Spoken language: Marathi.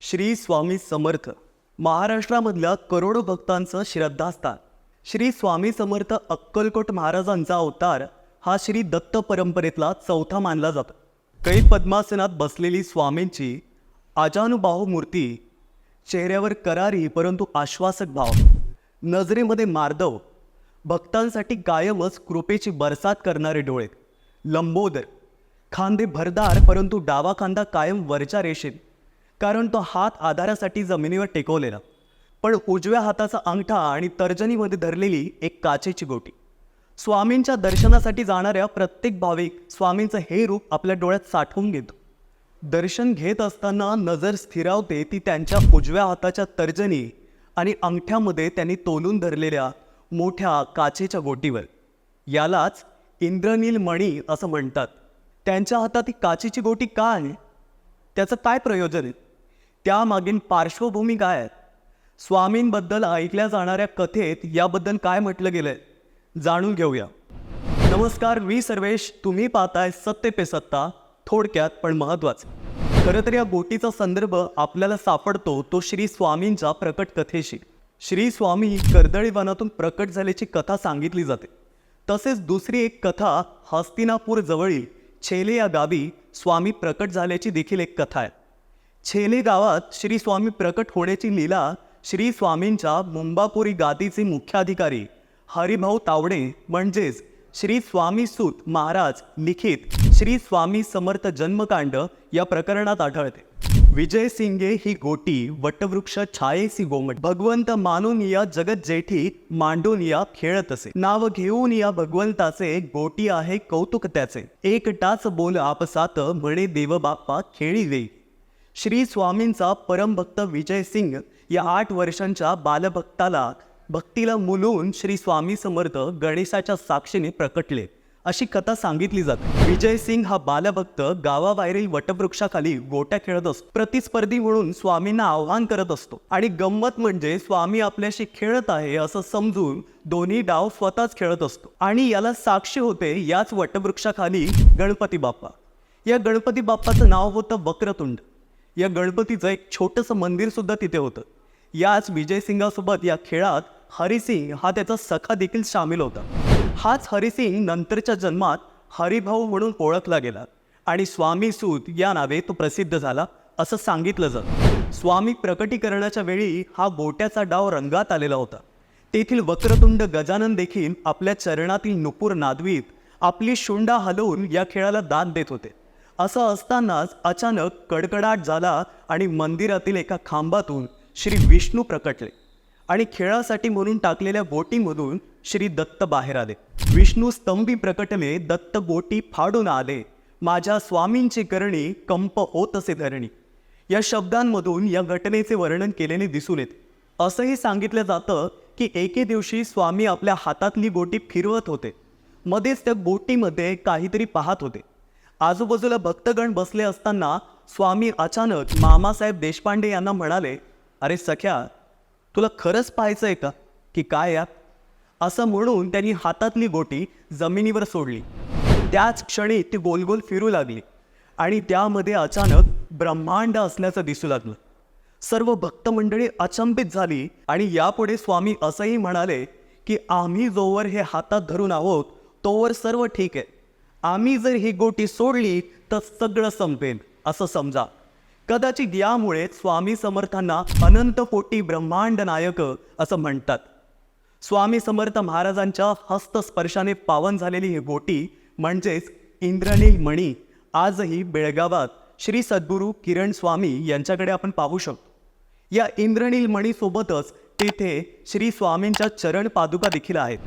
श्री स्वामी समर्थ. महाराष्ट्रामधल्या करोडो भक्तांचं श्रद्धास्थान. श्री स्वामी समर्थ अक्कलकोट महाराजांचा अवतार हा श्री दत्त परंपरेतला चौथा मानला जातो. कै पद्मासनात बसलेली स्वामींची आजानुबाहू मूर्ती चेहऱ्यावर करारी परंतु आश्वासक भाव. नजरेमध्ये मार्दव. भक्तांसाठी कायमच कृपेची बरसात करणारे डोळे. लंबोदर. खांदे भरदार परंतु डावा खांदा कायम वरच्या रेषेत. कारण तो हात आधारासाठी जमिनीवर टेकवलेला. पण उजव्या हाताचा अंगठा आणि तर्जनीमध्ये धरलेली एक काचेची गोटी. स्वामींच्या दर्शनासाठी जाणाऱ्या प्रत्येक भाविक स्वामींचं हे रूप आपल्या डोळ्यात साठवून घेतो. दर्शन घेत असताना नजर स्थिरावते ती त्यांच्या उजव्या हाताच्या तर्जनी आणि अंगठ्यामध्ये त्यांनी तोलून धरलेल्या मोठ्या काचेच्या गोटीवर. यालाच इंद्रनील मणी असं म्हणतात. त्यांच्या हातात ही काचेची गोटी काय? त्याचं काय प्रयोजन आहे? त्यामागील पार्श्वभूमी काय आहे? स्वामींबद्दल ऐकल्या जाणाऱ्या कथेत याबद्दल काय म्हटलं गेलंय? जाणून घेऊया. नमस्कार मी सर्वेश. तुम्ही पाहताय सत्य पे सत्ता. थोडक्यात पण महत्वाचं खरं तर या गोटीचा संदर्भ आपल्याला सापडतो तो श्री स्वामींच्या प्रकट कथेशी. श्री स्वामी कर्दळी वनातून प्रकट झाल्याची कथा सांगितली जाते. तसेच दुसरी एक कथा हस्तिनापूर जवळील छेले या गावी स्वामी प्रकट झाल्याची देखील एक कथा आहे. छेने गावात श्री स्वामी प्रकट होण्याची लीला श्री स्वामींच्या मुंबापुरी गादीचे मुख्याधिकारी हरिभाऊ तावडे म्हणजेच श्री स्वामी सूत महाराज लिखित श्री स्वामी समर्थ जन्मकांड या प्रकरणात आढळते. विजय सिंगे ही गोटी वटवृक्ष छायेसी गोमट भगवंत मानून या जगत जेठी मांडून या खेळत असे. नाव घेऊन या भगवंताचे गोटी आहे कौतुक त्याचे एकटाच बोल आपसात म्हणे देवबाप्पा खेळी देई श्री स्वामींचा परमभक्त विजय सिंग या आठ वर्षांच्या बालभक्ताला भक्तीला मुलून श्री स्वामी समर्थ गणेशाच्या साक्षीने प्रकटले. अशी कथा सांगितली जाते. विजय सिंग हा बालभक्त गावाबाहेरील वटवृक्षाखाली गोट्या खेळत असतो. प्रतिस्पर्धी म्हणून स्वामींना आव्हान करत असतो. आणि गंमत म्हणजे स्वामी आपल्याशी खेळत आहे असं समजून दोन्ही डाव स्वतःच खेळत असतो. आणि याला साक्षी होते याच वटवृक्षाखाली गणपती बाप्पा. या गणपती बाप्पाचं नाव होतं वक्रतुंड. या गणपतीचं एक छोटंसं मंदिरसुद्धा तिथे होतं. याच विजय सिंगासोबत या खेळात हरिसिंग हा त्याचा सखा देखील सामील होता. हाच हरिसिंग नंतरच्या जन्मात हरिभाऊ म्हणून ओळखला गेला आणि स्वामी सूत या नावे तो प्रसिद्ध झाला असं सांगितलं जातं. स्वामी प्रकटीकरणाच्या वेळी हा गोट्याचा डाव रंगात आलेला होता. तेथील वक्रतुंड गजानन देखील आपल्या चरणातील नुपूर नादवीत आपली शुंडा हलवून या खेळाला दाद देत होते. असं असतानाच अचानक कडकडाट झाला आणि मंदिरातील एका खांबातून श्री विष्णू प्रकटले आणि खेळासाठी म्हणून टाकलेल्या बोटीमधून श्री दत्त बाहेर आले. विष्णू स्तंभी प्रकटले दत्त बोटी फाडून आले. माझ्या स्वामींची करणी कंप होत असे धरणी. या शब्दांमधून या घटनेचे वर्णन केलेले दिसून येते. असंही सांगितलं जातं की एके दिवशी स्वामी आपल्या हातातली बोटी फिरवत होते. मध्येच त्या बोटीमध्ये काहीतरी पाहत होते. आजूबाजूला भक्तगण बसले असताना स्वामी अचानक मामासाहेब देशपांडे यांना म्हणाले अरे सख्या तुला खरंच पाहायचं आहे का? की काय यात? असं म्हणून त्यांनी हातातली गोटी जमिनीवर सोडली. त्याच क्षणी ती गोल गोल फिरू लागली आणि त्यामध्ये अचानक ब्रह्मांड असल्याचं दिसू लागलं. सर्व भक्तमंडळी अचंबित झाली आणि यापुढे स्वामी असंही म्हणाले की आम्ही जोवर हे हातात धरून आहोत तोवर सर्व ठीक आहे. आम्ही जर ही गोटी सोडली तर सगळं संपेल असं समजा. कदाचित यामुळे स्वामी समर्थांना अनंत कोटी ब्रह्मांड नायक असं म्हणतात. स्वामी समर्थ महाराजांच्या हस्तस्पर्शाने पावन झालेली ही गोटी म्हणजेच इंद्रनील मणी आजही बेळगावात श्री सद्गुरू किरण स्वामी यांच्याकडे आपण पाहू शकतो. या इंद्रनील मणीसोबतच तेथे श्री स्वामींच्या चरण पादुका देखील आहेत.